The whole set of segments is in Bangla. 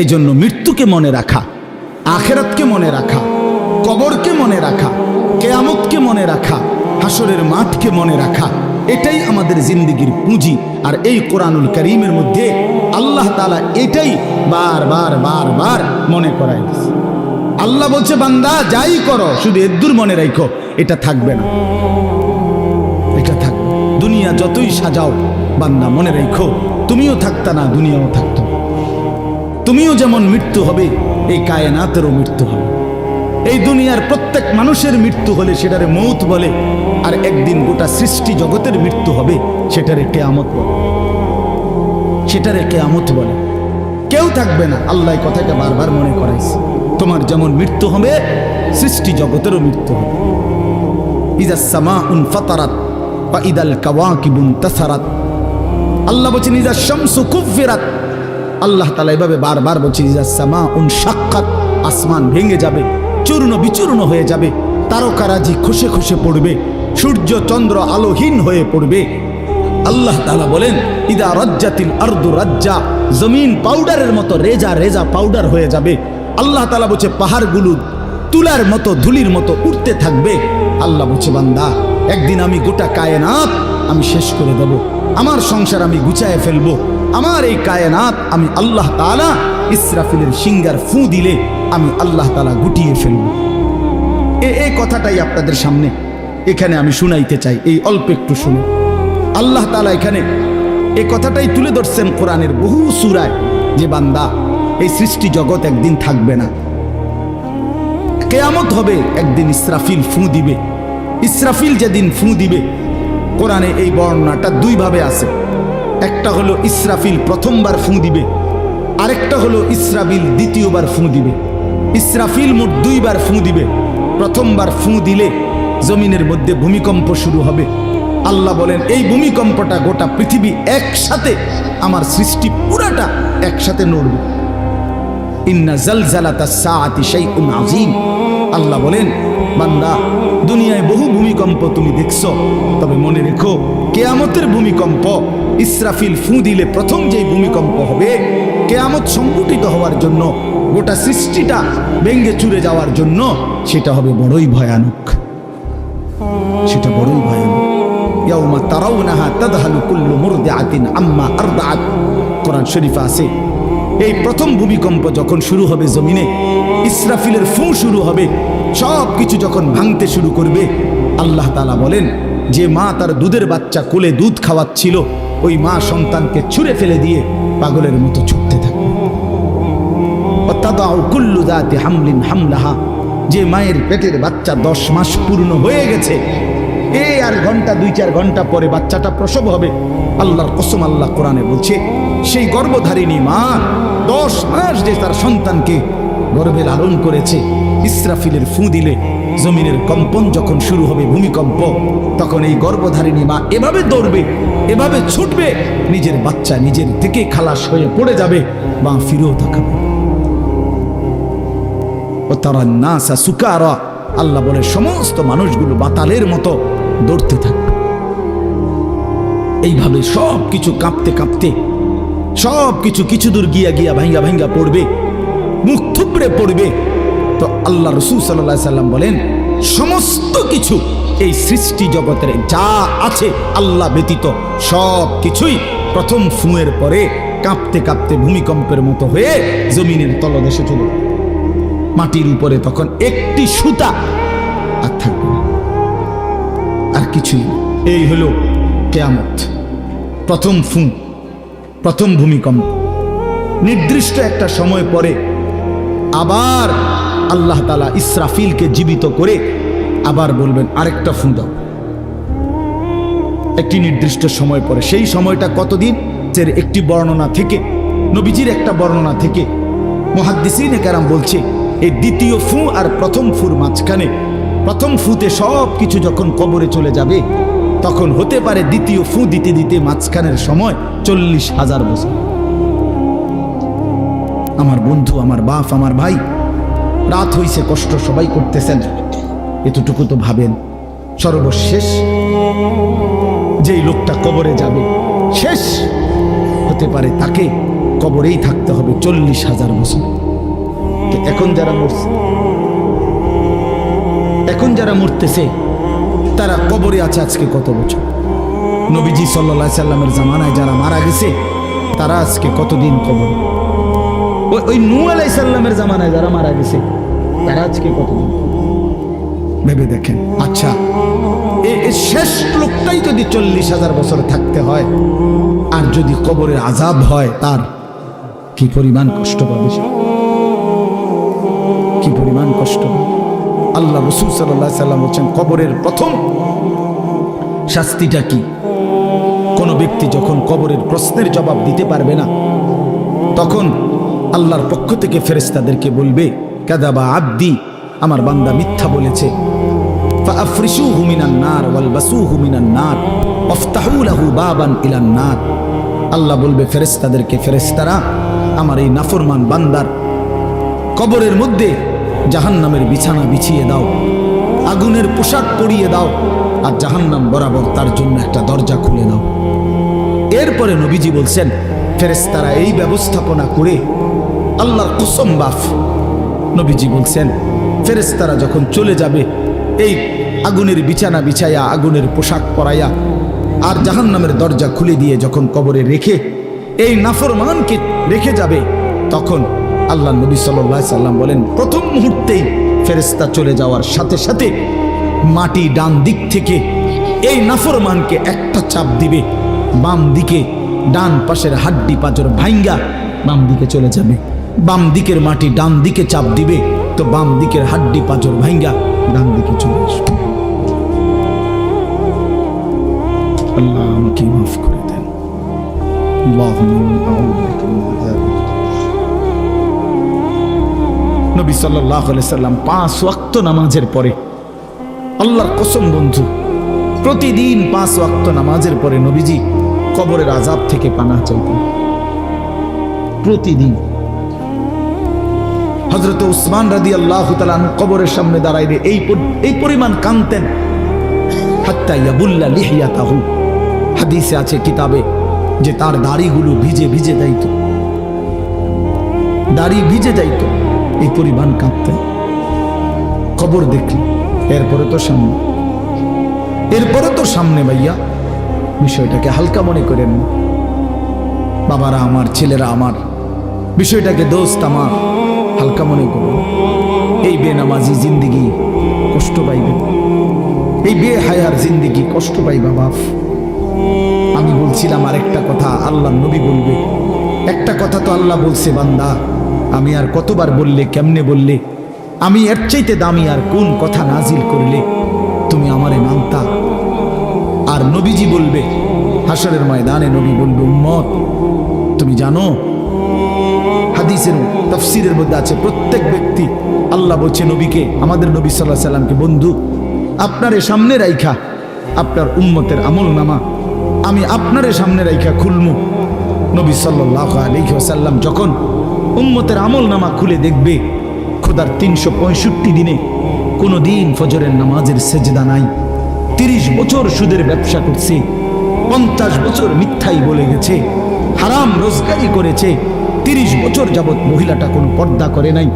এই জন্য মৃত্যুকে মনে রাখা, আখেরাতকে মনে রাখা, কবরকে মনে রাখা, কেয়ামতকে মনে রাখা হাসরের মাঠকে মনে রাখা, এটাই আমাদের জিন্দিগির পুঁজি। আর এই কোরআনুল করিমের মধ্যে আল্লাহ তালা এটাই বারবার বারবার মনে করায় আল্লাহ বলছে, বান্দা, যাই করো, শুধু এদ্দুর মনে রাখো এটা থাকবে না। এটা থাক দুনিয়া যতই সাজাও, বান্দা, মনে রেখো তুমিও থাকতা না, দুনিয়াও থাকতো না। তুমিও যেমন মৃত্যু হবে, এই কায়নাতেরও মৃত্যু হবে। এই দুনিয়ার প্রত্যেক মানুষের মৃত্যু হলে সেটারে মৌত বলে, আর একদিন গোটা সৃষ্টি জগতের মৃত্যু হবে, সেটারে কেয়ামত বলে। সেটারে কেয়ামত বলে। কেউ থাকবে না, আল্লাহ কথাকে বারবার মনে করাইছে। তোমার যেমন মৃত্যু হবে, সৃষ্টি জগতেরও মৃত্যু হবে। ইজা সামা উন ফাতারাত বা ইদাল কাওয়াকিবুন তাসারাত। আল্লাহ বলছেন, ইজা শামসু কুফিরাত। আল্লাহ তালা এভাবে বারবার বলছেন ইজা সামা উন সাক্ষাৎ আসমান ভেঙে যাবে, চূর্ণ বিচূর্ণ হয়ে যাবে, তারকারাজি খুশে খুশে পড়বে, সূর্য চন্দ্র আলোহীন হয়ে পড়বে। আল্লাহ তালা বলেন, ইদা রাজ্জাতিল আর্দু রাজ্জা জমিন পাউডারের মতো রেজা রেজা পাউডার হয়ে যাবে। আল্লাহ তালা বলছে, পাহাড়গুলো তুলার মতো, ধুলির মতো উঠতে থাকবে। আল্লাহ বলছে, বান্দা, একদিন আমি গোটা কায়নাত আমি শেষ করে দেব। আমার সংসার আমি গুছায় ফেলব। আমার এই কায়নাত আমি আল্লাহ তাআলা ইসরাফিলের সিঙ্গার ফু দিলে আমি আল্লাহ তাআলা গুটিয়ে ফেলব। এ এই কথাটাই আপনাদের সামনে। এখানে আমি শুনাইতে চাই, এই অল্প একটু শুনে। আল্লাহ তালা এখানে এই কথাটাই তুলে ধরছেন কোরআনের বহু সুরায়, যে বান্দা এই সৃষ্টি জগৎ একদিন থাকবে না। কেয়ামত হবে, একদিন ইসরাফিল ফু দিবে। ইসরাফিল যেদিন ফু দিবে কোরআনে এই বর্ণনাটা দুইভাবে আছে। একটা হলো ইসরাফিল প্রথমবার ফুঁ দিবে, আরেকটা হলো ইসরাফিল দ্বিতীয়বার ফুঁ দিবে। ইসরাফিল মোট দুইবার ফুঁ দিবে, প্রথমবার ফুঁ দিলে জমিনের মধ্যে ভূমিকম্প শুরু হবে। আল্লাহ বলেন, এই ভূমিকম্পটা গোটা পৃথিবী একসাথে আমার সৃষ্টি পুরাটা একসাথে নড়বে। আল্লাহ বলেন, বান্দা, দুনিয়ায় বহু ভূমিকম্প তুমি দেখছ, তবে মনে রেখো, কেয়ামতের ভূমিকম্প ইসরাফিল ফু দিলে প্রথম যেই ভূমিকম্প হবে, কেয়ামত সংগঠিত হওয়ার জন্য, গোটা সৃষ্টিটা ভেঙ্গে চুরে যাওয়ার জন্য, সেটা হবে বড়ই ভয়ানক। সেটা বড়ই ভয়ানক। ইয়াউমা তারাউনাহা তাদহালু কুল্লু মুরদিআতিন আম্মা আরদাআত। কোরআন শরীফে আছে এই প্রথম ভূমিকম্প যখন শুরু হবে জমিনে, ইসরাফিলের ফু শুরু হবে, সব কিছু যখন ভাঙতে শুরু করবে, আল্লাহ তাআলা বলেন, যে মা তার দুধের বাচ্চা কোলে দুধ খাওয়াচ্ছিল, ওই মা সন্তানকে ছুঁড়ে ফেলে দিয়ে পাগলের মতো ছুটতে কুল্লু দাতে হামলিন হামলাহা, যে মায়ের পেটের বাচ্চা দশ মাস পূর্ণ হয়ে গেছে এই আর ঘণ্টা, দুই চার ঘণ্টা পরে বাচ্চাটা প্রসব হবে। আল্লাহর কসম আল্লাহ কোরআনে বলছে, সেই গর্ভধারিণী মা দশ মাস যে তার সন্তানকে গর্ভে লালন করেছে, ইসরাফিলের ফু দিলে জমিনের কম্পন যখন শুরু হবে ভূমিকম্প, তখন এই গর্ভধারিণী মা এভাবে দৌড়বে, এভাবে ছুটবে, নিজের বাচ্চা নিজের থেকে খালাস হয়ে পড়ে যাবে, মা ফিরেও তাকাবে ও তারা নাসা সুকারা, আল্লাহ বলে সমস্ত মানুষগুলো বাতালের মতো দৌড়তে থাকবে। এইভাবে সব কিছু কাঁপতে কাঁপতে সব কিছু কিছু দূর গিয়া গিয়া ভাঙ্গা ভাঙ্গা পড়বে, মুখ থুবড়ে পড়বে। তো আল্লাহ রসুল সাল্লাহ সাল্লাম বলেন, সমস্ত কিছু এই সৃষ্টি জগতের যা আছে আল্লাহ ব্যতীত সব কিছুই প্রথম ফুঁয়ের পরে কাঁপতে কাঁপতে ভূমিকম্পের মতো হয়ে জমিনের তলদেশে চলে মাটির উপরে তখন একটি সুতা আর থাকবে আর কিছুই এই হলো কেয়ামত। প্রথম ফুঁ প্রথম ভূমিকম্প। নির্দিষ্ট একটা সময় পরে আবার আল্লাহ তালা ইসরাফিলকে জীবিত করে আবার বলবেন, আরেকটা ফুঁ দাও। একটি নির্দিষ্ট সময় পরে। সেই সময়টা কতদিন? এর একটি বর্ণনা থেকে, নবীজির একটা বর্ণনা থেকে মহাদ্দিসিনে কেরাম বলছে এই দ্বিতীয় ফু আর প্রথম ফুর মাঝখানে, প্রথম ফুতে সব কিছু যখন কবরে চলে যাবে তখন হতে পারে দ্বিতীয় ফু দিতে দিতে মাঝখানের সময় চল্লিশ হাজার বছর। আমার বন্ধু, আমার বাপ, আমার ভাই, রাত হইছে, কষ্ট সবাই করতেছেন। এতটুকু তো ভাবেন, সর্বশেষ যেই লোকটা কবরে যাবে, শেষ হতে পারে তাকে কবরেই থাকতে হবে চল্লিশ হাজার বছর। এখন যারা মরছে, এখন যারা মরতেছে তারা কবরে আছে আজকে কত বছর নবীজি সাল্লা সাল্লামের জামানায় যারা মারা গেছে, তারা আজকে কতদিন কবরে ওই ওই নু আলাই সাল্লামের জামানায় যারা মারা গেছে, তারা আজকে কতদিন ভেবে দেখেন আচ্ছা শেষ লোকটাই যদি চল্লিশ হাজার বছর থাকতে হয়, আর যদি কবরের আজাব হয়, তার কি পরিমাণ কষ্ট পাবে? কি পরিমাণ কষ্ট পাবে? আল্লাহ রসুল সাল্লাহ সাল্লাম হচ্ছেন কবরের প্রথম শাস্তিটা কি? কোনো ব্যক্তি যখন কবরের প্রশ্নের জবাব দিতে পারবে না, তখন আল্লাহর পক্ষ থেকে ফেরেস্তাদেরকে বলবে, কাদাবা আব্দি, আমার বান্দা মিথ্যা বলেছে। ওয়ালবাসু আল্লাহ বলবে ফেরেস্তাদেরকে ফেরেস্তারা আমার এই নাফরমান বান্দার কবরের মধ্যে জাহান্নামের বিছানা বিছিয়ে দাও। আগুনের পোশাক পরিয়ে দাও। আর জাহান্নাম বরাবর তার জন্য একটা দরজা খুলে দাও এরপরে নবীজি বলছেন ফেরেস্তারা এই ব্যবস্থাপনা করে আল্লাহর কুসম বাফ। নবীজি বলছেন ফেরেস্তারা যখন চলে যাবে, এই আগুনের বিছানা বিছাইয়া আগুনের পোশাক পরাইয়া আর জাহান্নামের দরজা খুলে দিয়ে যখন কবরে রেখে এই নাফরমানকে রেখে যাবে, তখন আল্লাহ নবী সাল্লাহ সাল্লাম বলেন, প্রথম মুহূর্তেই ফেরেস্তা চলে যাওয়ার সাথে সাথে মাটি ডান দিক থেকে এই নাফরমানকে একটা চাপ দিবে, বাম দিকে ডান পাশের হাড্ডি পাঁচর ভাইঙ্গা বাম দিকে চলে যাবে। বাম দিকের মাটি ডান দিকে চাপ দিবে, তো বাম দিকের হাড্ডি পাঁচর ভাইঙ্গা ডান দিকে চলে আসবে। আল্লাহ আমাকে মাফ করে দেন। আল্লাহুম্মা নবী আলাইহি সাল্লাম পাঁচ ওয়াক্ত নামাজের পরে, আল্লাহর কসম বন্ধু, প্রতিদিন পাঁচ ওয়াক্ত নামাজের পরে নবীজি কবরের আজাব থেকে পানা চাইতেন। প্রতিদিন। হজরত উসমান রাদি আল্লাহ তালান কবরের সামনে দাঁড়াইলে এই এই পরিমাণ কানতেন হাত্তা ইয়াবুল্লা লিহিয়াতাহু। হাদিসে আছে কিতাবে যে তার দাড়িগুলো ভিজে ভিজে যাইত। দাড়ি ভিজে যাইত। এই পরিমাণ কাঁদতেন খবর দেখলি, এরপরে তো সামনে। এরপরে তো সামনে ভাইয়া, বিষয়টাকে হালকা মনে করেন না। বাবারা আমার, ছেলেরা আমার, বিষয়টাকে দোস্ত আমার, হালকা মনে করুন এই বেনামাজি জিন্দিগি কষ্ট পাইবে। এই বে হায়ার জিন্দিগি কষ্ট পাইবা বাপ। আমি বলছিলাম আর একটা কথা, আল্লাহ নবী বলবে। একটা কথা তো আল্লাহ বলছে, বান্দা। আমি আর কতবার বললে, কেমনে বললে? আমি এর চাইতে দামি আর কোন কথা নাজিল করলে? তুমি আমারে মানতা? আর নবীজি বলবে হাসরের ময়দানে নবী বলবে, উম্মত, তুমি জানো? হাদিসের তফসিরের মধ্যে আছে, প্রত্যেক ব্যক্তি, আল্লাহ বলছে নবীকে, আমাদের নবী সাল্লাহ সাল্লামকে, বন্ধু, আপনারে সামনে রাইখা, আপনার উম্মতের আমল নামা আমি আপনারে সামনে রাইখা খুলমু। নবী সাল্লাহ আলিহাসাল্লাম যখন উম্মতের আমল নামা খুলে দেখবে, খোদার তিনশো পঁয়ষট্টি দিনে কোনো দিন ফজরের নামাজের সেজদা নাই। তিরিশ বছর সুদের ব্যবসা করছে, পঞ্চাশ বছর মিথ্যাই বলে গেছে, হারাম রোজগারি করেছে, তিরিশ বছর যাবৎ মহিলাটা কোনো পর্দা করে নাই।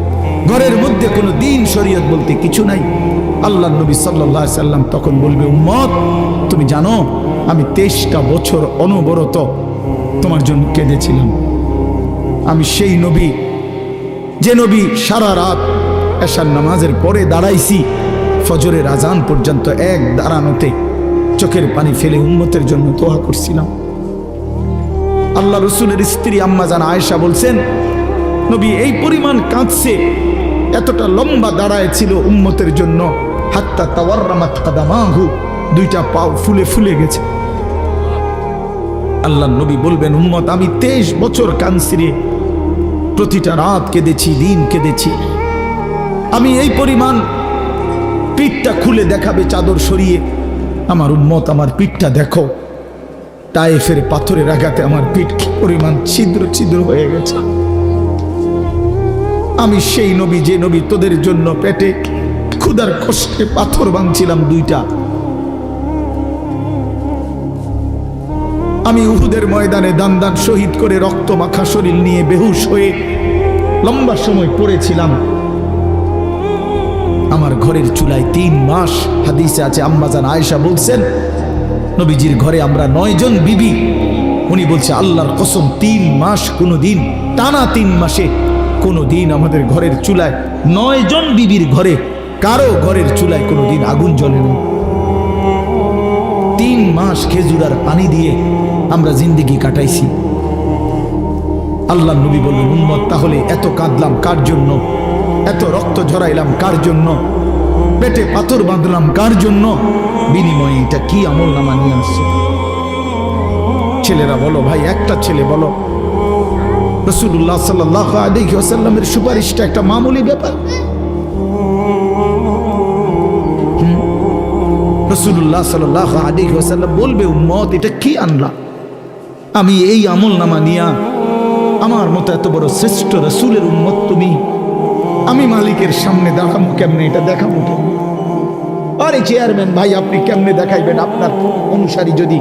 ঘরের মধ্যে কোনো দিন শরীয়ত বলতে কিছু নাই। আল্লাহ নবী সাল্লাহ সাল্লাম তখন বলবে, উম্মত, তুমি জানো, আমি তেইশটা বছর অনবরত তোমার জন্য কেঁদেছিলাম। আমি সেই নবী। যে নবী সারা রাত এশার নামাজের পরে দাঁড়াইছি, ফজরের আজান পর্যন্ত এক দাঁড়ানোতে। চোখের পানি ফেলে উন্মতের জন্য দোয়া করছিলাম। আল্লাহ রসুলের স্ত্রী আম্মা জান আয়েশা বলছেন, নবী, এই পরিমাণ কাঁদছে। এতটা লম্বা দাঁড়ায় ছিল উম্মতের জন্য। হাত্তা তাওয়ার্রামাত কাদামাহু দুইটা পাও ফুলে ফুলে গেছে। আল্লাহ নবী বলবেন, উম্মত, আমি তেইশ বছর কাঁদছি রে। প্রতিটা রাত কেঁদেছি, দিন কেঁদেছি। আমি এই পরিমাণ পিঠটা খুলে দেখাবে চাদর সরিয়ে। আমার উন্মত আমার পিঠটা দেখো। টাইফের পাথরের আঘাতে আমার পিঠ কি পরিমাণ ছিদ্র ছিদ্র হয়ে গেছে। আমি সেই নবী, যে নবী তোদের জন্য পেটে ক্ষুদার কষ্টে পাথর ভাঙছিলাম দুইটা। আমি উহুদের ময়দানে দান দান শহীদ করে রক্ত মাখা শরীর নিয়ে বেহুশ হয়ে লম্বা সময় পড়েছিলাম। আমার ঘরের চুলায় তিন মাস হাদিসে আছে, আম্মাজান আয়েশা বলছেন, নবীজির ঘরে আমরা নয়জন বিবি। উনি বলছে, আল্লাহর কসম, তিন মাস কোনো দিন টানা তিন মাসে কোনো দিন আমাদের ঘরের চুলায় নয়জন বিবির ঘরে, কারও ঘরের চুলায় কোনো দিন আগুন জ্বলে না। তিন মাস খেজুরার পানি দিয়ে আমরা জিন্দিগি কাটাইছি। আল্লাহ নবী বললেন, উম্মত, তাহলে এত কাঁদলাম কার জন্য? এত রক্ত ঝরাইলাম কার জন্য? পেটে পাথর বাঁধলাম কার জন্য? বিনিময়ে এটা কি আমল নামা নিয়ে আসছে? ছেলেরা বলো, ভাই, একটা ছেলে বলো। রসুল্লাহ সাল্লাহ সুপারিশটা একটা মামুলি ব্যাপার। রসুল্লাহ সাল্লাহ আলহি আসাল্লাম বলবে, উম্মত, এটা কি আনলা? আমি এই আমল নামা নিয়া আমার মতো এত বড় শ্রেষ্ঠ রসুলের উন্মত তুমি। আমি মালিকের সামনে দেখাবো কেমনে এটা দেখাবো আরে চেয়ারম্যান ভাই, আপনি কেমনে দেখাইবেন? আপনার অনুসারী যদি,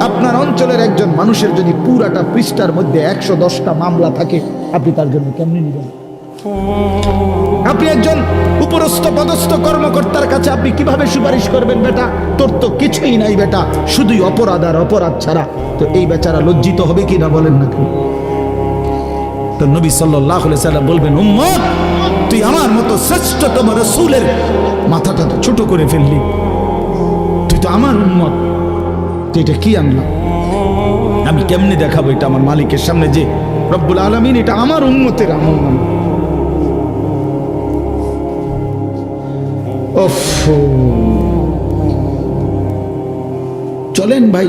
আপনার অঞ্চলের একজন মানুষের যদি পুরাটা পৃষ্ঠার মধ্যে একশো দশটা মামলা থাকে, আপনি তার জন্য কেমনে নেবেন? আপনি একজন উপরস্থ পদস্থ কর্মকর্তার কাছে আপনি কীভাবে সুপারিশ করবেন বেটা? তোর তো কিছুই নাই বেটা। শুধুই অপরাধ আর অপরাধ ছাড়া। তো এই বেচারা লজ্জিত হবে কি না বলেন না কেউ? তো নবী সাল্লাহ সাল্লাম বলবেন, উম্মত, তুই আমার মতো শ্রেষ্ঠতম রসুলের মাথাটা তো ছোট করে ফেললি। তুই তো আমার উম্মত। তুই এটা কি আনলাম? আমি কেমনে দেখাবো এটা আমার মালিকের সামনে যে রব্বুল আলমিন এটা আমার উন্মতের আমল নাম? চলেন ভাই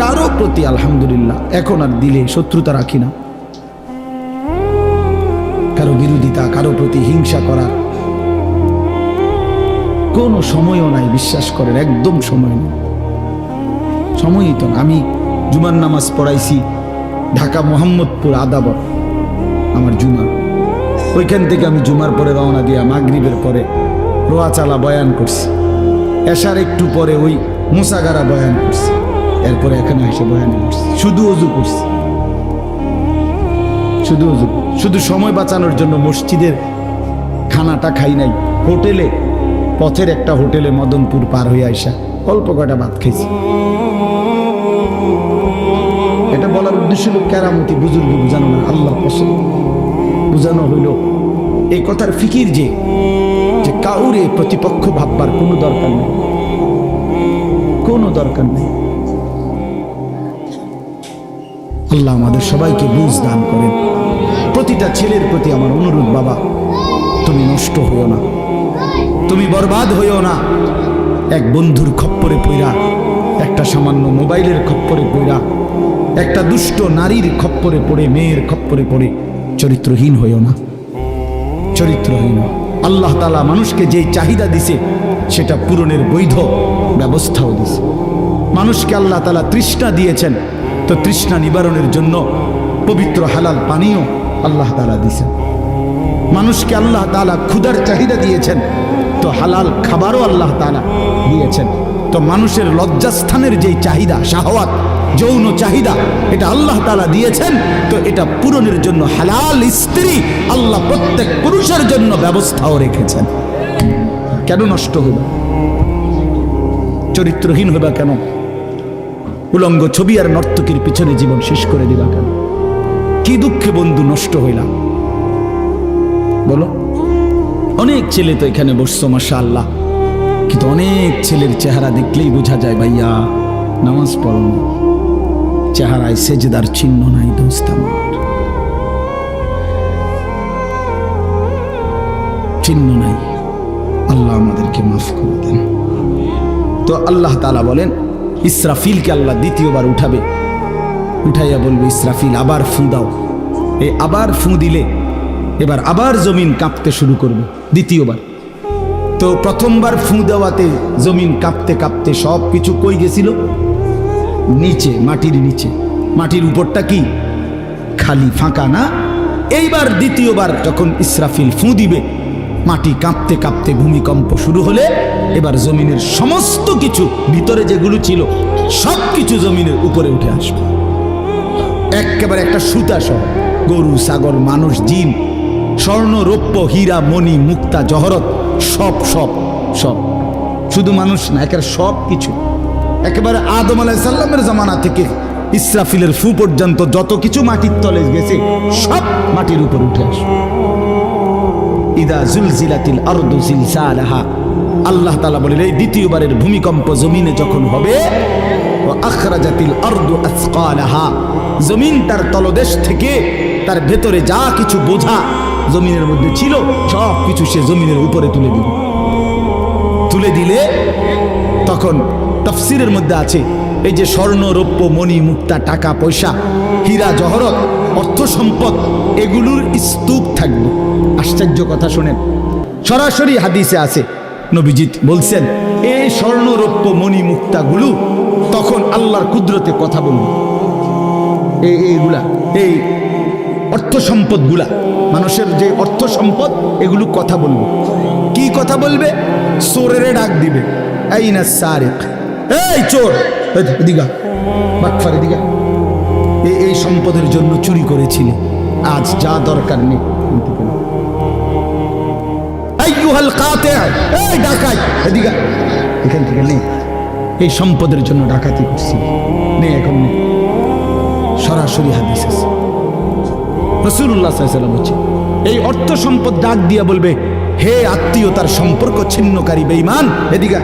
কারও প্রতি আলহামদুলিল্লাহ এখন আর দিলে শত্রুতা রাখি না। কারও বিরোধিতা, কারও প্রতি হিংসা করার কোনো সময়ও নাই, বিশ্বাস করেন একদম সময় নেই। সময়ই তো আমি জুমার নামাজ পড়াইছি, ঢাকা মোহাম্মদপুর আদাবর, আমার জুমা। ওইখান থেকে আমি জুমার পরে রওনা দিয়া মাগরিবের পরে রোয়াচালা বয়ান করছি। এসার একটু পরে ওই মুসাগারা বয়ান করছি। এরপরে এখানে এসে বয়ান করছি। শুধু অজু করছি। শুধু অজু শুধু সময় বাঁচানোর জন্য মসজিদের খানাটা খাই নাই। হোটেলে, পথের একটা হোটেলে মদনপুর পার হয়ে আইসা অল্প কটা ভাত খেয়েছি এটা বলার উদ্দেশ্য হলো কেরামতি বুজুর্গ বুঝানো না, আল্লাহ পছন্দ। বুঝানো হইল এই কথার ফিকির যে যে কাউরে প্রতিপক্ষ ভাববার কোনো দরকার নেই। কোনো দরকার নেই। আল্লাহ আমাদের সবাইকে বুঝ দান করেন। প্রতিটা ছেলের প্রতি আমার অনুরোধ, বাবা, তুমি নষ্ট হইও না। তুমি বরবাদ হইও না। এক বন্ধুর খপ্পরে পইরা, একটা সামান্য মোবাইলের খপ্পরে পইরা, একটা দুষ্ট নারীর খপ্পরে পড়ে, মেয়ের খপ্পরে পড়ে, চরিত্রহীন হইও না। চরিত্রহীন। আল্লাহ তালা মানুষকে যেই চাহিদা দিছে, সেটা পূরণের বৈধ ব্যবস্থাও দিছে। মানুষকে আল্লাহ তালা তৃষ্ণা দিয়েছেন। তো তৃষ্ণা নিবারণের জন্য পবিত্র হালাল পানীয় আল্লাহ তালা দিয়েছেন। মানুষকে আল্লাহ তালা ক্ষুধার চাহিদা দিয়েছেন, তো হালাল খাবারও আল্লাহ তালা দিয়েছেন। তো মানুষের লজ্জাস্থানের যেই চাহিদা, শাহওয়াত, যৌন চাহিদা, এটা আল্লাহ তালা দিয়েছেন, তো এটা পূরণের জন্য হালাল স্ত্রী আল্লাহ প্রত্যেক পুরুষের জন্য ব্যবস্থাও রেখেছেন। কেন নষ্ট হবে চরিত্রহীন হবে কেন? উলঙ্গ ছবি আর নর্তকীর পিছনে জীবন শেষ করে দিবা কেন? কি দুঃখে বন্ধু নষ্ট হইলাম? বলো। অনেক ছেলে তো এখানে বসছো মাসা আল্লাহ কিন্তু অনেক ছেলের চেহারা দেখলেই বোঝা যায়, ভাইয়া, নামাজ পড়ো চেহারায় সেজদার চিহ্ন নাই দোস্ত আমার। চিহ্ন নাই। আল্লাহ আমাদেরকে মাফ করে দেন। তো আল্লাহ তালা বলেন ইসরাফিলকে আল্লাহ দ্বিতীয়বার উঠাবে। উঠাইয়া বলবে ইসরাফিল, আবার ফু দাও। এ আবার ফু দিলে এবার আবার জমিন কাঁপতে শুরু করবে, দ্বিতীয়বার। তো প্রথমবার ফু দেওয়াতে জমিন কাঁপতে কাঁপতে সব কিছু কই গেছিল? নিচে, মাটির নিচে। মাটির উপরটা কি? খালি ফাঁকা না? এইবার দ্বিতীয়বার যখন ইসরাফিল ফু দিবে মাটি কাঁপতে কাঁপতে ভূমিকম্প শুরু হলে এবার জমিনের সমস্ত কিছু ভিতরে যেগুলো ছিল সব কিছু জমিনের উপরে উঠে আসবে। একেবারে একটা সুতা সহ গরু, ছাগল, মানুষ, জিন, স্বর্ণ, রৌপ্য, হীরা, মণি, মুক্তা, জহরত, সব সব সব। শুধু মানুষ না, একেবারে সব কিছু একেবারে আদম আলাইসাল্লামের জামানা থেকে ইসরাফিলের ফু পর্যন্ত যত কিছু মাটির তলে গেছে, সব মাটির উপর উঠে আসবে। ইদা জুলজিলাতিল আরদু জিলজালাহা আল্লাহ তাআলা বলেন, এই দ্বিতীয়বারের ভূমিকম্প জমিনে যখন হবে, ও আখরাজাতিল আরদু আসকালাহা, জমিন তার তলদেশ থেকে তার ভেতরে যা কিছু বোঝা জমিনের মধ্যে ছিল, সব কিছু সে জমিনের উপরে তুলে দিল। তুলে দিলে তখন তফসিরের মধ্যে আছে, এই যে স্বর্ণ, রৌপ্য, মণি, মুক্তা, টাকা, পয়সা, হীরা, জহরত অর্থ সম্পদ, এগুলোর স্তূপ থাকবে। আশ্চর্য কথা শোনেন। সরাসরি হাদিসে আছে, নবীজিৎ বলছেন এই স্বর্ণ রৌপ্য মণি মুক্তাগুলো তখন আল্লাহর কুদরতে কথা বলবে। এই এইগুলা, এই অর্থ সম্পদগুলা, মানুষের যে অর্থ সম্পদ, এগুলো কথা বলবে। কি কথা বলবে? চোরেরে ডাক দিবে। এই না সারেক? এই চোর! দিঘা বাটফারে দিঘা এই সম্পদের জন্য চুরি করেছিলে। আজ যা দরকার নেই। এখান থেকে নেই এই সম্পদের জন্য ডাকাতি করছি। নেই এখন নেই সরাসরি হাদিস আছে। রসুল্লাহ সাল্লাম এই অর্থ সম্পদ ডাক দিয়া বলবে, হে আত্মীয়তার সম্পর্ক ছিন্নকারী বেইমান এদিকে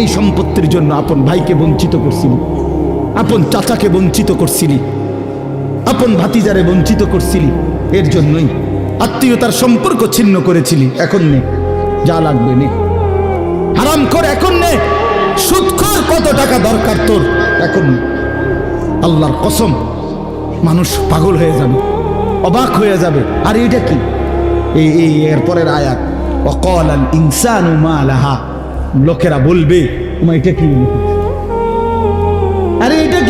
এই সম্পত্তির জন্য আপন ভাইকে বঞ্চিত করছিলি আপন চাচাকে বঞ্চিত করছিলি, আপন ভাতিজারে বঞ্চিত করছিলি, এর জন্যই আত্মীয়তার সম্পর্ক ছিন্ন করেছিলি। এখন নে, যা লাগবে নে। হারাম কর এখন নে। সুৎখর কত টাকা দরকার তোর? এখন আল্লাহর কসম, মানুষ পাগল হয়ে যাবে, অবাক হয়ে যাবে। আর এটা কি? এই এই এরপরের আয়াত অকল আল ইনসানু লোকেরা বলবে তোমা এটা কি?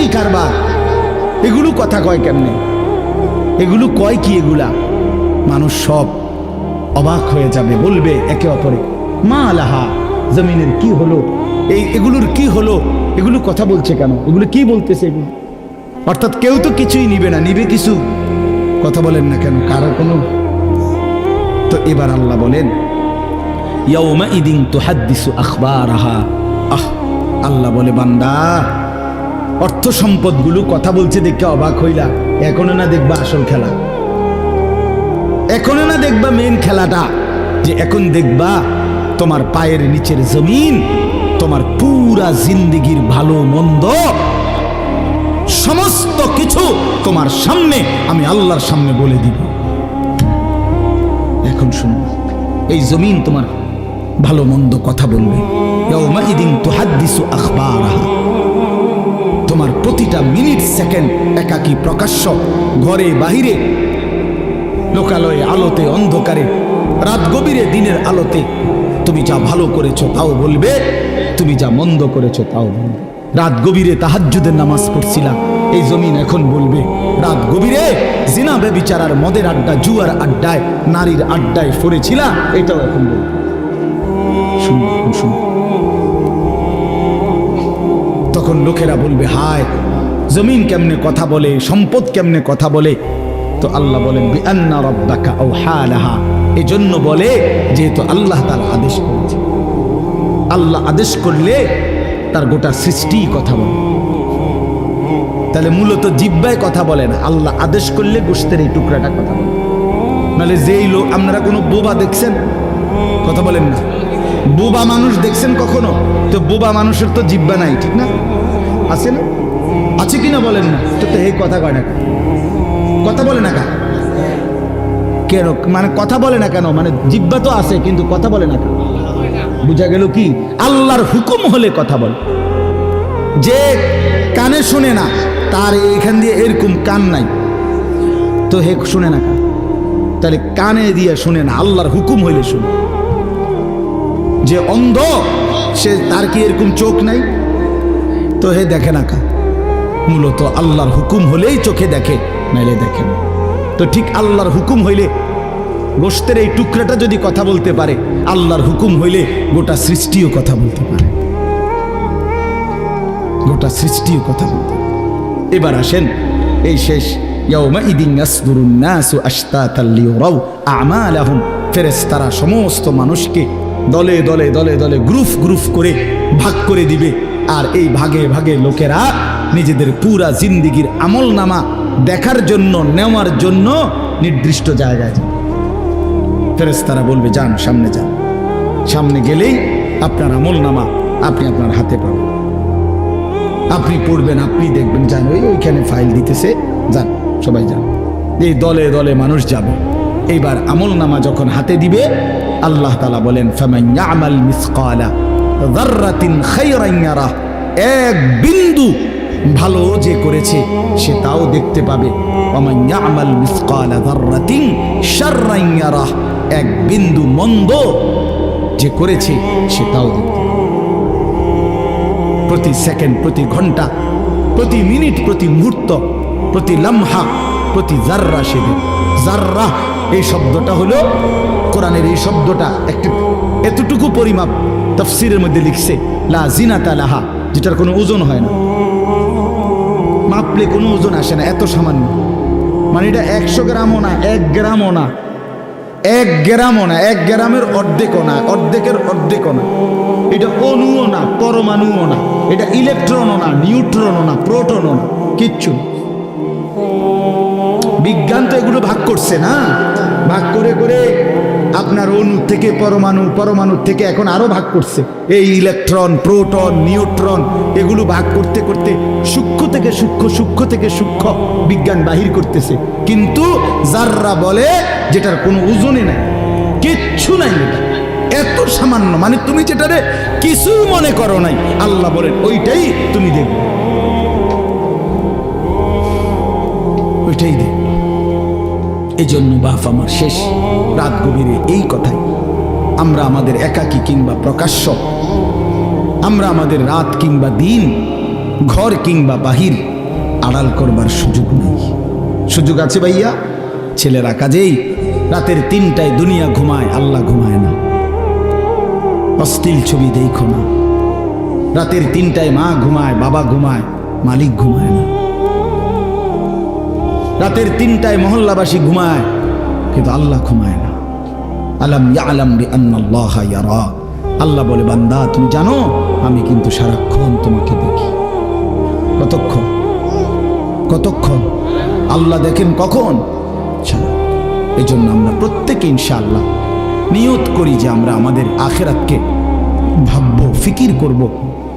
কি কারবার। এগুলো কথা কয় কেমনে? এগুলো কয় কি এগুলা? মানুষ সব অবাক হয়ে যাবে, বলবে একে অপরে, মা আলাহা জমিনের কি হলো? এই এগুলোর কি হলো? এগুলো কথা বলছে কেন? এগুলো কি বলতেছে এগুলো? অর্থাৎ কেউ তো কিছুই নিবে না, নিবে কিছু? কথা বলেন না কেন? কারও কোনো? তো এবার আল্লাহ বলেন ইয়াউমা ইদিন তুহাদ্দিসু আখবারাহা। আহ, আল্লাহ বলে, বান্দা অর্থ সম্পদগুলো কথা বলছে দেখে অবাক হইলা। এখনও না দেখবা আসল খেলা। এখনও না দেখবা মেন খেলাটা। যে এখন দেখবা তোমার পায়ের নিচের জমিন, তোমার পুরা জিন্দিগির ভালো মন্দ, সমস্ত কিছু তোমার সামনে আমি আল্লাহর সামনে বলে দিব। এখন শুনো, এই জমিন তোমার ভালো মন্দ কথা বলবে। ইয়াউমাইদিন তুহাদ্দিসু আখবারাহা। তোমার প্রতিটা মিনিট, সেকেন্ড, একাকী প্রকাশ্য, ঘরে, বাহিরে, লোকালয়ে, আলোতে, অন্ধকারে, রাত গভীরে, দিনের আলোতে। তুমি যা ভালো করেছ তাও বলবে, তুমি যা মন্দ করেছ তাও বলবে। রাত গভীরে তাহাজ্জুদের নামাজ পড়ছিলাম এই জমিন এখন বলবে, রাত গভীরে জিনা বেবিচারার মদের আড্ডা, জুয়ার আড্ডায়, নারীর আড্ডায় পড়েছিলাম এটাও এখন বলবে। তখন লোকেরা বলবে, হায় জমিন কেমনে কথা বলে, সম্পদ কেমনে কথা বলে? তো আল্লাহ বলেন, বিআন্না রাব্বাকা আও হালাহা এজন্য বলে যেহেতু আল্লাহ তার আদেশ করেছে। আল্লাহ আদেশ করলে তার গোটা সৃষ্টি কথা বলে। তাহলে মূলত জিব্বায় কথা বলে না, আল্লাহ আদেশ করলে গোষ্ঠের এই টুকরাটা কথা বলে। নাহলে যেই লোক, আপনারা কোনো বোবা দেখছেন? কথা বলেন না। বোবা মানুষ দেখছেন কখনো? তো বোবা মানুষের তো জিব্বা নাই, ঠিক না? আছে না? আছে কি না বলেন না। তো তো এই কথা কয় না কথা বলে না কেন? কেন? মানে কথা বলে না কেন? মানে জিব্বা তো আছে, কিন্তু কথা বলে না কেন? বুঝা গেল কি? আল্লাহর হুকুম হলে কথা বল। যে কানে শুনে না, তার এখান দিয়ে এরকম কান নাই। তো হে শুনে না? তাহলে কানে দিয়ে শুনে না, আল্লাহর হুকুম হইলে শুনে। যে অন্ধ, সে তার কি এরকম চোখ নাই? তো হে দেখে না কা মূলত আল্লাহর হুকুম হলেই চোখে দেখে, নাইলে দেখে না। তো ঠিক আল্লাহর হুকুম হইলে গোষ্ঠের এই টুকরাটা যদি কথা বলতে পারে, আল্লাহর হুকুম হইলে গোটা সৃষ্টিও কথা বলতে পারে। গোটা সৃষ্টিও কথা বলতে। এবার আসেন এই শেষ আমালাহুম। সমস্ত মানুষকে দলে দলে দলে দলে গ্রুপ গ্রুপ করে ভাগ করে দিবে। আর এই ভাগে ভাগে লোকেরা নিজেদের পুরা জিন্দিগির আমল নামা দেখার জন্য, নেওয়ার জন্য নির্দিষ্ট জায়গায় যাবে ফেরেশতারা বলবে, যান, সামনে যান। সামনে গেলেই আপনার আমল নামা আপনি আপনার হাতে পাবেন। আপনি পড়বেন, আপনি দেখবেন, যান, ওই ওইখানে ফাইল দিতেছে, যান, সবাই যান। এই দলে দলে মানুষ যাবে। এইবার আমল নামা যখন হাতে দিবে, আল্লাহ তালা বলেন ইয়ামাল মিসকালা এক বিন্দু ভালো যে করেছে, সে তাও দেখতে পাবে। এক বিন্দু মন্দ যে করেছে, সে তাও দেখতে প্রতি সেকেন্ড, প্রতি ঘণ্টা, প্রতি মিনিট, প্রতি মুহূর্ত, প্রতি লামহা, প্রতি জাররা সে। জাররা এই শব্দটা হলো কোরআনের এই শব্দটা একটি এতটুকু পরিমাপ, তফসিরের মধ্যে লিখছে, লা জিনাতা লাহা, যেটার কোনো ওজন হয় না। মাপলে কোনো ওজন আসে না, এত সামান্য। মানে এটা একশো গ্রামও না, এক গ্রামও না। এক গ্রামও না, এক গ্রামের অর্ধেকও না, অর্ধেকের অর্ধেকও না। এটা অণুও না, পরমাণুও না। এটা ইলেকট্রনও না, নিউট্রনও না, প্রোটনও না, কিচ্ছু বিজ্ঞান তো এগুলো ভাগ করছে না। ভাগ করে করে আপনার অণু থেকে পরমাণু পরমাণু থেকে এখন আরও ভাগ করছে। এই ইলেকট্রন, প্রোটন, নিউট্রন, এগুলো ভাগ করতে করতে সূক্ষ্ম থেকে সূক্ষ্ম সূক্ষ্ম থেকে সূক্ষ্ম বিজ্ঞান বাহির করতেছে। কিন্তু যাররা বলে যেটার কোনো ওজনে নাই, কিচ্ছু নাই এত সামান্য মানে তুমি যেটারে কিছু মনে করো নাই, আল্লাহ বলেন, ওইটাই তুমি দেখবে ওইটাই জন্য বাপ আমার শেষ। রাত গভীরে এই কথাই। আমরা আমাদের একাকী কিংবা প্রকাশ্য। আমরা আমাদের রাত কিংবা দিন, ঘর কিংবা বাহির আড়াল করবার সুযোগ নেই। সুযোগ আছে ভাইয়া? ছেলেরা কাজেই রাতের তিনটায় দুনিয়া ঘুমায়, আল্লাহ ঘুমায় না। অশ্লীল ছবি দেখো না। রাতের তিনটায় মা ঘুমায়, বাবা ঘুমায়, মালিক ঘুমায় না। রাতের তিনটায় মহল্লাবাসী ঘুমায় কিন্তু আল্লাহ ঘুমায় না। আলাম ইয়ালাম বি ইয়ারা। আল্লাহ বলে, বান্দা, তুমি জানো, আমি কিন্তু সারাক্ষণ তোমাকে দেখি। কতক্ষণ? কতক্ষণ? আল্লাহ দেখেন কখন? এই জন্য আমরা প্রত্যেকে ইনশাআল্লাহ নিয়ত করি যে আমরা আমাদের আখেরাতকে ভাবব, ফিকির করব।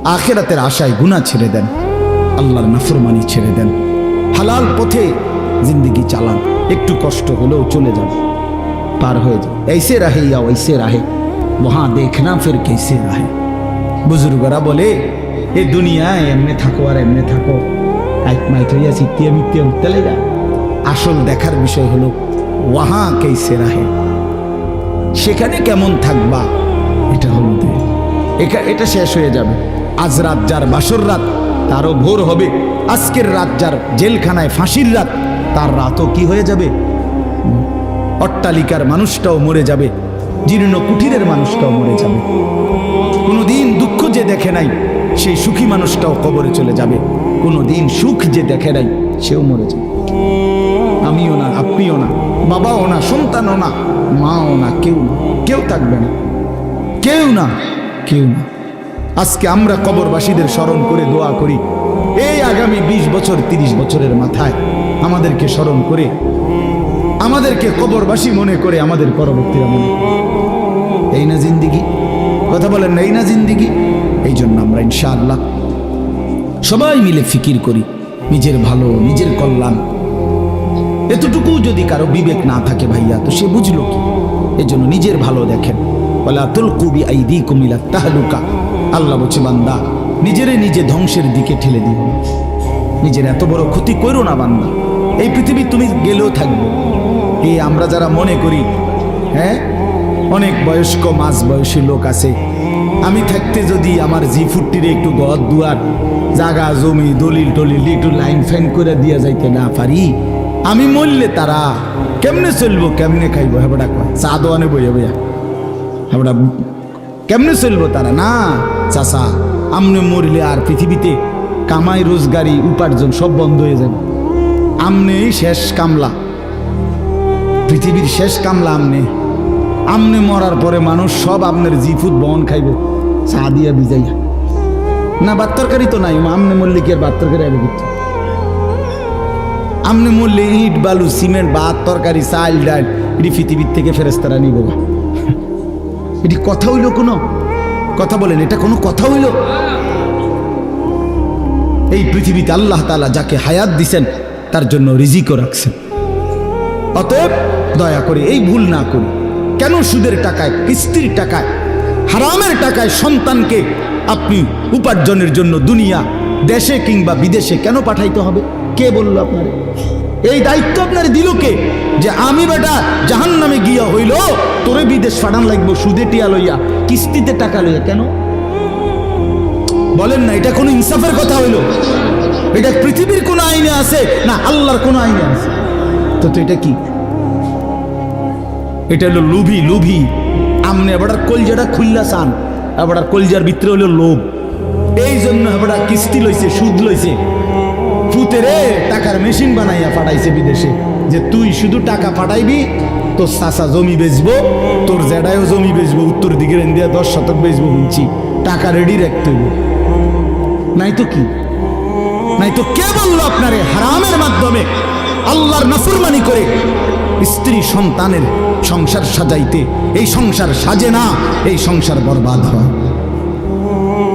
আখেরাতের আশায় গুণা ছেড়ে দেন। আল্লাহর নাফরমানি ছেড়ে দেন। হালাল পথে জিন্দগি চালান। একটু কষ্ট হলেও চলে যাবে। পার হয়ে যাবে এইসে রাহে ইয়া ওইসে রাহে। মহা দেখনা ফের কেসে রাহে। বুজুর্গরা বলে, এ দুনিয়ায় এমনি থাকো আর এমনি থাকো। এক মাইত হইয়া চিত্তিয়া মিতিয়া উঠতে লেগা। আসল দেখার বিষয় হলো, ওয়াহা কেসে রাহে। সেখানে কেমন থাকবা? এটা হলো এটা শেষ হয়ে যাবে। আজ রাত যার বাসর রাত, তারও ভোর হবে। আজকের রাত যার জেলখানায় ফাঁসির রাত তার রাতও কি হয়ে যাবে? অট্টালিকার মানুষটাও মরে যাবে, জীর্ণ কুটিরের মানুষটাও মরে যাবে। কোনো দিন দুঃখ যে দেখে নাই, সেই সুখী মানুষটাও কবরে চলে যাবে। কোনো দিন সুখ যে দেখে নাই, সেও মরে যাবে। আমিও না আপনিও না, বাবাও না, সন্তানও না, মাও না, কেউ না, কেউ থাকবে না। কেউ না কেউ না। আজকে আমরা কবরবাসীদের স্মরণ করে দোয়া করি, এই আগামী ২০ বছর ৩০ বছরের মাথায়। আমাদেরকে স্মরণ করে, আমাদেরকে কবরবাসী মনে করে আমাদের পরবর্তীরা মনে এই না জিন্দিগি? কথা বলেন না, এই না জিন্দিগি? এই জন্য আমরা ইনশাআল্লাহ সবাই মিলে ফিকির করি, নিজের ভালো, নিজের কল্যাণ। এতটুকু যদি কারও বিবেক না থাকে ভাইয়া, তো সে বুঝলো কি? এজন্য নিজের ভালো দেখেন। বলা তুলকুবি আইদি কুমিলা তাহলুকা। আল্লাহ বলছে, বান্দা, নিজেরে নিজে ধ্বংসের দিকে ঠেলে দিও। নিজের এত বড় ক্ষতি করো না, বান্দা। এই পৃথিবী তুমি গেলেও থাকবে। এই আমরা যারা মনে করি হ্যাঁ? অনেক বয়স্ক মাঝ বয়সী লোক আছে। আমি থাকতে যদি আমার জি ফুটটিরে একটু ঘর দুয়ার, জাগা, জমি, দলিল টলিল একটু লাইন ফাইন করে দিয়া যাইতে না পারি, আমি মরলে তারা কেমনে চলবো, কেমনে খাইবো? হেবড়া কয়। চা দোয়ানে বইয়া বইয়া। হেবড়া কেমনে চলবো তারা? না চাষা আমনে মরলে আর পৃথিবীতে কামাই, রোজগারি, উপার্জন সব বন্ধ হয়ে যাবে। আমনেই শেষ কামলা। পৃথিবীর শেষ কামলা আমনে। আমনে মরার পরে মানুষ সব আপনার জিফুত বহন খাইব। চা দিয়া বিজাইয়া না ভাত তরকারি তো নাই আমনে মরলে কি আর ভাত তরকারি আগে করতে আমনে মরলে ইট, বালু, সিমেন্ট, ভাত, তরকারি, চাল, ডাল, এটি পৃথিবীর থেকে ফেরেস্তারা নিব। এটি কথা হইল কোনো? কথা বলেন, এটা কোনো কথা হইল? এই পৃথিবীতে আল্লাহ তাআলা যাকে হায়াত দিছেন তার জন্য রিজিকও রাখছেন অতএব দয়া করে এই ভুল না করি। কেন সুদের টাকায় কিস্তির টাকায়, হারামের টাকায় সন্তানকে আপনি উপার্জনের জন্য দুনিয়া, দেশে কিংবা বিদেশে কেন পাঠাইতে হবে? কে বলল আপনার? এই দায়িত্ব আপনার দিল কে? যে আমি বেটা জাহান নামে গিয়া হইল, তোরে বিদেশ ফাটান লাগবো, সুদে টিয়া লইয়া, কিস্তিতে টাকা লইয়া। কেন? বলেন না, এটা কোনো ইনসাফের কথা হইল। এটা পৃথিবীর কোন আইনে আছে? না, আল্লাহর কোন আইনে আছে। তো তো এটা কি? এটা হলো লুভি লুভি। আমনে এবার কলজাটা খুললা চান এবার কলজার ভিতরে হলো লোভ। এই জন্য এবার কিস্তি লইছে, সুদ লইছে। ফুতে রে, টাকার মেশিন বানাইয়া পাঠাইছে বিদেশে। যে তুই শুধু টাকা পাঠাইবি তোর চাষা জমি বেচবো, তোর জেডায়ও জমি বেচবো, উত্তর দিকের ইন্ডিয়া দশ শতক বেচবো বলছি টাকা রেডি রাখতে হইব। নাই তো কি? নাই তো কে বলল আপনারে হারামের মাধ্যমে আল্লাহর নাফরমানি করে স্ত্রী সন্তানের সংসার সাজাইতে? এই সংসার সাজে না, এই সংসার বরবাদ হয়।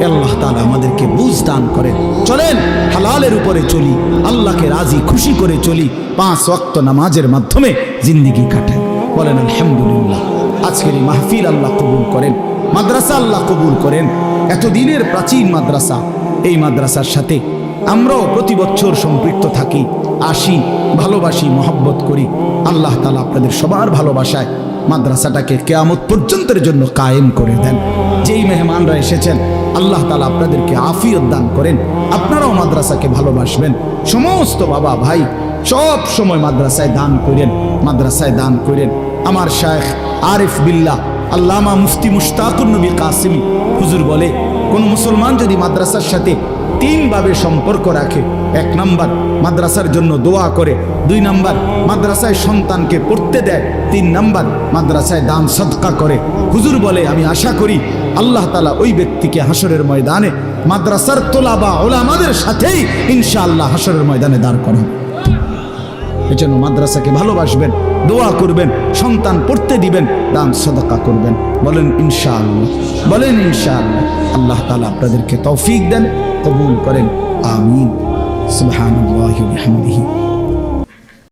আল্লাহ তাআলা আমাদেরকে বুঝ দান করেন। চলেন, হালালের উপরে চলি, আল্লাহকে রাজি, খুশি করে চলি, পাঁচ ওয়াক্ত নামাজের মাধ্যমে জিন্দিগি কাটেন। বলেন, আলহামদুলিল্লাহ, আজকের মাহফিল আল্লাহ কবুল করেন, মাদ্রাসা আল্লাহ কবুল করেন, এতদিনের প্রাচীন মাদ্রাসা এই মাদ্রাসার সাথে। আমরাও প্রতি বছর সম্পৃক্ত থাকি, আসি, ভালোবাসি, মহব্বত করি। আল্লাহ তালা আপনাদের সবার ভালোবাসায় মাদ্রাসাটাকে কেয়ামত পর্যন্তের জন্য কায়েম করে দেন। যেই মেহমানরা এসেছেন, আল্লাহ তালা আপনাদেরকে আফিয়ত দান করেন। আপনারাও মাদ্রাসাকে ভালোবাসবেন। সমস্ত বাবা ভাই সব সময় মাদ্রাসায় দান করেন, মাদ্রাসায় দান করেন। আমার শায়েখ আরিফ বিল্লাহ, আল্লামা মুফতি মুশতাকুর নবী কাসিমি হুজুর বলে কোন মুসলমান যদি মাদ্রাসার সাথে তিনভাবে সম্পর্ক রাখে, এক নাম্বার মাদ্রাসার জন্য দোয়া করে, দুই নাম্বার মাদ্রাসায় সন্তানকে পড়তে দেয়, তিন নাম্বার মাদ্রাসায় দান সদকা করে। হুজুর বলে, আমি আশা করি আল্লাহ তালা ওই ব্যক্তিকে হাসরের ময়দানে মাদ্রাসার তোলা বা ওলামাদের সাথেই ইনশাআল্লাহ হাসরের ময়দানে দাঁড় করান। এজন্য মাদ্রাসাকে ভালোবাসবেন, দোয়া করবেন, সন্তান পড়তে দিবেন, দান সদকা করবেন। বলেন, ইনশাআল্লাহ। বলেন, ইনশাআল্লাহ। আল্লাহ তাআলা আপনাদেরকে তৌফিক দেন কবুল করেন। আমিন। সুবহানাল্লাহি ওয়া বিহামদিহি।